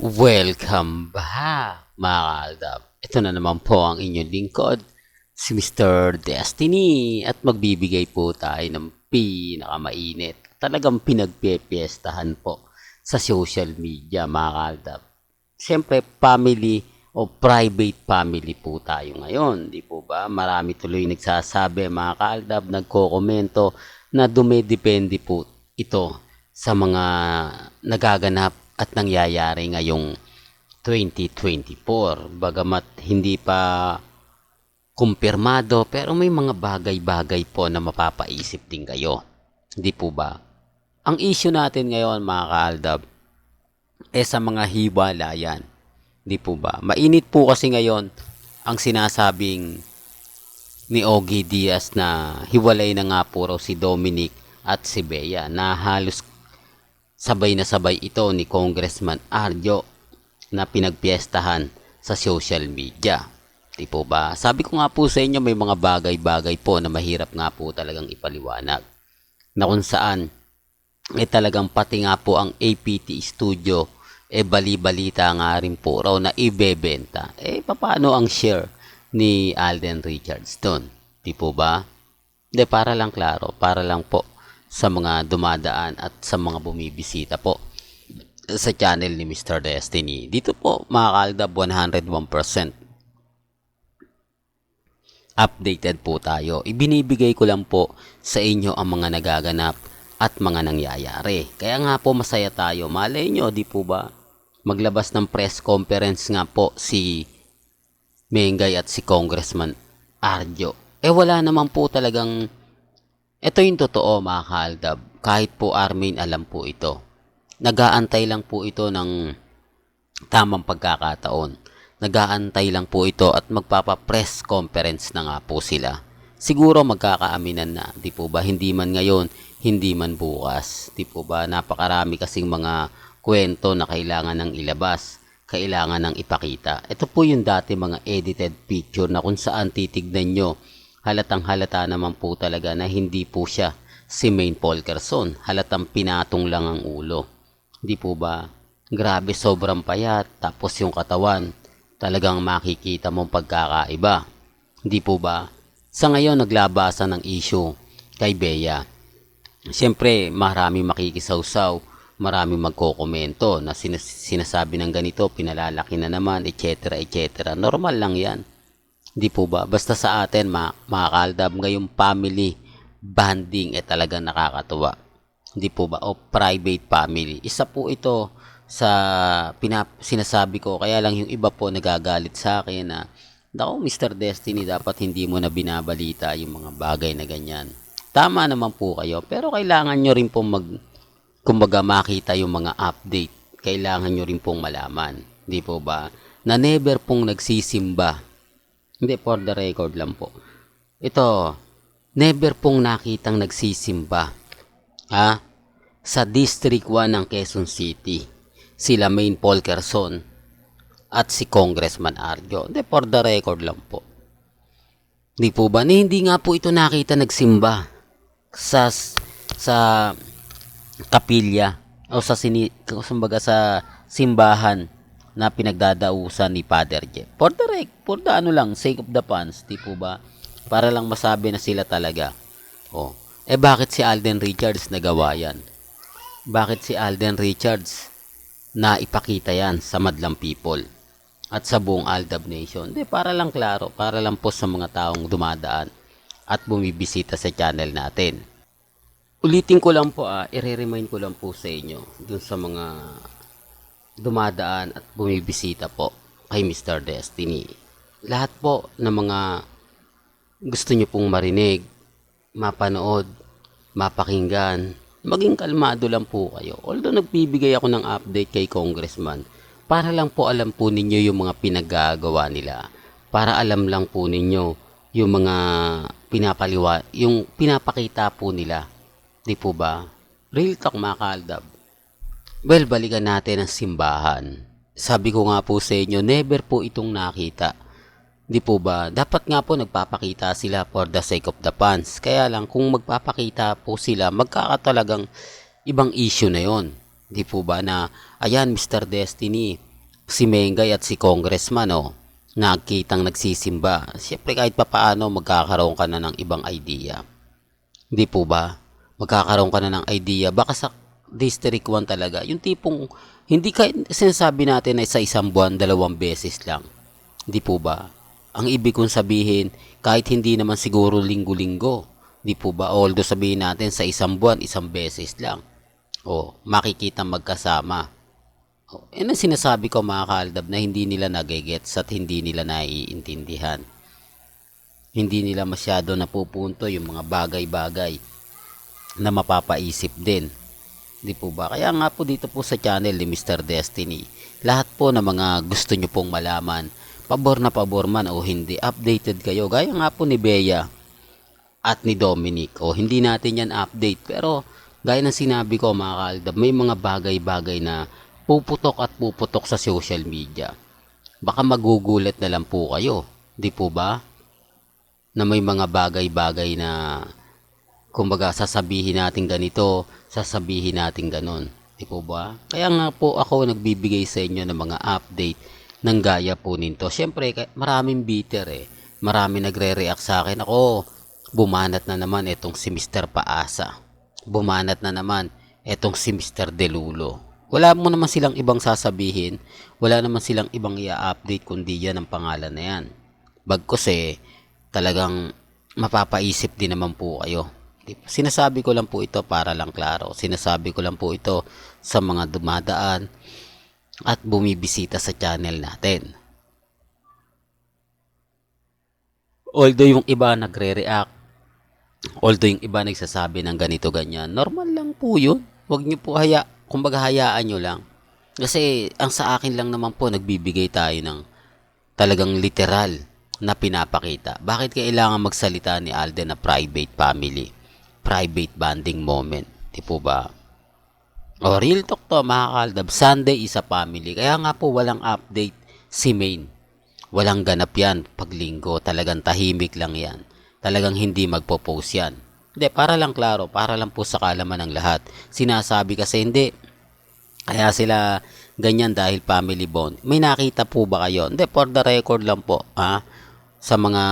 Welcome back, mga kaaldab. Ito na naman po ang inyong lingkod, si Mr. Destiny. At magbibigay po tayo ng pinakamainit. Talagang pinagpepiestahan po sa social media, mga kaaldab. Siyempre, family o private family po tayo ngayon. Di po ba? Marami tuloy nagsasabi, mga kaaldab, nagkokomento na dumedepende po ito sa mga nagaganap at nangyayari ngayong 2024. Bagamat hindi pa kumpirmado pero may mga bagay-bagay po na mapapaisip din kayo. Hindi po ba? Ang issue natin ngayon mga kaaldab eh sa mga hiwalayan. Hindi po ba? Mainit po kasi ngayon ang sinasabing ni Ogie Diaz na hiwalay na nga po raw si Dominic at si Bea na halos sabay na sabay ito ni Congressman Arjo na pinagpiestahan sa social media. Di po ba? Sabi ko nga po sa inyo may mga bagay-bagay po na mahirap nga po talagang ipaliwanag. Na kung saan eh talagang pati nga po ang APT Studio eh bali-balita nga rin po raw na ibebenta. Eh paano ang share ni Alden Richards doon? Di po ba? Hindi, para lang klaro, para lang po sa mga dumadaan at sa mga bumibisita po sa channel ni Mr. Destiny. Dito po, mga kaldab, 101% updated po tayo. Ibinibigay ko lang po sa inyo ang mga nagaganap at mga nangyayari. Kaya nga po masaya tayo. Malay nyo, di po ba? Maglabas ng press conference nga po si Mengay at si Congressman Arjo. Eh wala naman po talagang ito yung totoo mga kaaldab. Kahit po Armin alam po ito. Nagaantay lang po ito ng tamang pagkakataon. Nagaantay lang po ito at magpapa-press conference na nga po sila. Siguro magkakaaminan na, di po ba? Hindi man ngayon, hindi man bukas. Di po ba? Napakarami kasing mga kwento na kailangan ng ilabas, kailangan ng ipakita. Ito po yung dati mga edited picture na kung saan titignan nyo halatang halata naman po talaga na hindi po siya si Main Polkerson. Halatang pinatong lang ang ulo. Hindi po ba? Grabe sobrang payat. Tapos yung katawan, talagang makikita mong pagkakaiba. Hindi po ba? Sa ngayon, naglabasan ng issue kay Bea. Siyempre, marami makikisawsaw, marami magkokomento na sinas- sinasabi ng ganito, pinalalaki na naman, etc. etc. Normal lang yan. Di po ba? Basta sa atin, mga, mga kaldab, ngayong family bonding eh talagang nakakatuwa. Di po ba? O private family. Isa po ito sa pinap sinasabi ko. Kaya lang yung iba po nagagalit sa akin na, Naku, Mr. Destiny, dapat hindi mo na binabalita yung mga bagay na ganyan. Tama naman po kayo, pero kailangan nyo rin pong mag, kumbaga makita yung mga update. Kailangan nyo rin pong malaman. Di po ba? Na never pong nagsisimba hindi, for the record lang po. Ito, never pong nakitang nagsisimba ha, sa District 1 ng Quezon City. Sila Main Polkerson at si Congressman Arjo. Hindi, for the record lang po. Hindi po ba? Ni, hindi nga po ito nakita nagsimba sa sa kapilya o sa sini, sa simbahan na pinagdadausan ni Father Jeff. For the rec, for the ano lang, sake of the fans, di po ba? Para lang masabi na sila talaga. Oh. Eh bakit si Alden Richards nagawa yan? Bakit si Alden Richards na ipakita yan sa madlang people at sa buong Aldab Nation? Di, para lang klaro, para lang po sa mga taong dumadaan at bumibisita sa channel natin. Ulitin ko lang po ah, i-remind ko lang po sa inyo dun sa mga dumadaan at bumibisita po kay Mr. Destiny. Lahat po ng mga gusto nyo pong marinig, mapanood, mapakinggan, maging kalmado lang po kayo. Although nagbibigay ako ng update kay Congressman, para lang po alam po ninyo yung mga pinagagawa nila. Para alam lang po ninyo yung mga pinapaliwa, yung pinapakita po nila. Di po ba? Real talk mga kaaldab. Well, balikan natin ang simbahan. Sabi ko nga po sa inyo, never po itong nakita. Di po ba? Dapat nga po nagpapakita sila for the sake of the fans. Kaya lang, kung magpapakita po sila, magkakatalagang ibang issue na yon. Di po ba na, ayan Mr. Destiny, si Mengay at si Congressman oh, nagkitang nagsisimba. Siyempre kahit papaano magkakaroon ka na ng ibang idea. Di po ba? Magkakaroon ka na ng idea. Baka sa District 1 talaga, yung tipong hindi ka sinasabi natin na sa isang buwan, dalawang beses lang. Di po ba? Ang ibig kong sabihin, kahit hindi naman siguro linggo-linggo, di po ba? Although sabihin natin sa isang buwan, isang beses lang. O, makikita magkasama. O, yan ang sinasabi ko mga kaaldab na hindi nila nagigets at hindi nila naiintindihan. Hindi nila masyado napupunto yung mga bagay-bagay na mapapaisip din. Di po ba? Kaya nga po dito po sa channel ni Mr. Destiny, lahat po ng mga gusto nyo pong malaman, pabor na pabor man o hindi, updated kayo. Gaya nga po ni Bea at ni Dominic. O hindi natin yan update. Pero gaya ng sinabi ko mga kaaldab, may mga bagay-bagay na puputok at puputok sa social media. Baka magugulat na lang po kayo. Di po ba? Na may mga bagay-bagay na kumbaga sasabihin natin ganito, sasabihin natin ganon. Di po ba? Kaya nga po ako nagbibigay sa inyo ng mga update ng gaya po nito. Siyempre, maraming bitter eh. Marami nagre-react sa akin. Ako, bumanat na naman itong si Mr. Paasa. Bumanat na naman itong si Mr. Delulo. Wala mo naman silang ibang sasabihin. Wala naman silang ibang i-update kundi yan ang pangalan na yan. Bagkos eh, talagang mapapaisip din naman po kayo. Sinasabi ko lang po ito para lang klaro. Sinasabi ko lang po ito sa mga dumadaan at bumibisita sa channel natin. Although yung iba nagre-react, although yung iba nagsasabi ng ganito ganyan, normal lang po yun. Huwag niyo po haya, kumbaga hayaan nyo lang. Kasi ang sa akin lang naman po, nagbibigay tayo ng talagang literal na pinapakita. Bakit kailangan magsalita ni Alden na private family? Private bonding moment. Di po ba? O real talk to mga kaldab. Sunday is a family. Kaya nga po walang update si Main. Walang ganap yan pag linggo. Talagang tahimik lang yan. Talagang hindi magpo-post yan. Hindi, para lang klaro. Para lang po sa kalaman ng lahat. Sinasabi kasi hindi. Kaya sila ganyan dahil family bond. May nakita po ba kayo? Hindi, for the record lang po. Ha? Sa mga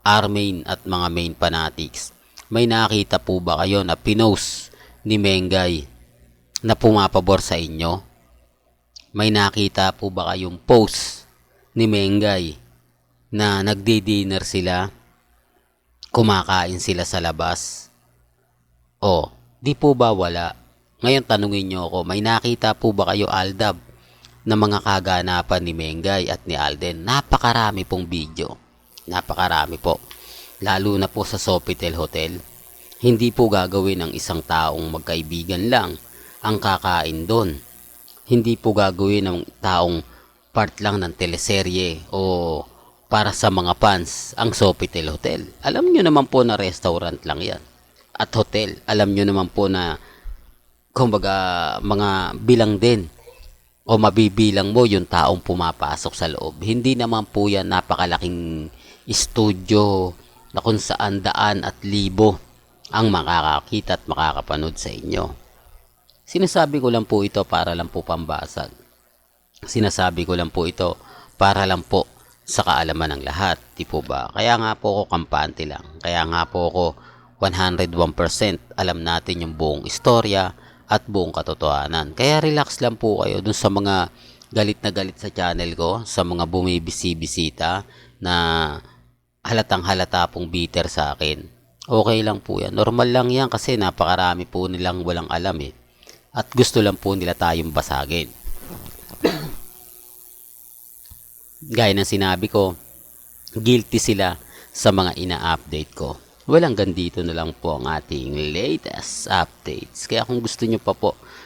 R-main at mga main fanatics. May nakita po ba kayo na pinost ni Mengay na pumapabor sa inyo? May nakita po ba kayong post ni Mengay na nagdi-dinner sila? Kumakain sila sa labas? O, di po ba wala? Ngayon tanungin nyo ako, may nakita po ba kayo Aldab na mga kaganapan ni Mengay at ni Alden? Napakarami pong video. Napakarami po. Lalo na po sa Sofitel Hotel. Hindi po gagawin ng isang taong magkaibigan lang ang kakain doon. Hindi po gagawin ng taong part lang ng teleserye o para sa mga fans ang Sofitel Hotel. Alam nyo naman po na restaurant lang yan. At hotel. Alam nyo naman po na kumbaga mga bilang din o mabibilang mo yung taong pumapasok sa loob. Hindi naman po yan napakalaking studio na kung saan daan at libo ang makakakita at makakapanood sa inyo. Sinasabi ko lang po ito para lang po pambasag. Sinasabi ko lang po ito para lang po sa kaalaman ng lahat. Di po ba? Kaya nga po ako kampante lang. Kaya nga po ako 101% alam natin yung buong istorya at buong katotohanan. Kaya relax lang po kayo dun sa mga galit na galit sa channel ko, sa mga bumibisi-bisita na halatang halata pong bitter sa akin. Okay lang po yan. Normal lang yan kasi napakarami po nilang walang alam eh. At gusto lang po nila tayong basagin. Gaya ng sinabi ko, guilty sila sa mga ina-update ko. Well, hanggang dito na lang po ang ating latest updates. Kaya kung gusto nyo pa po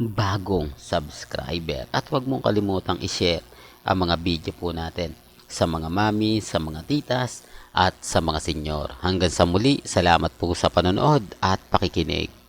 bagong subscriber. At huwag mong kalimutang i-share ang mga video po natin sa mga mami, sa mga titas, at sa mga senyor. Hanggang sa muli, salamat po sa panonood at pakikinig.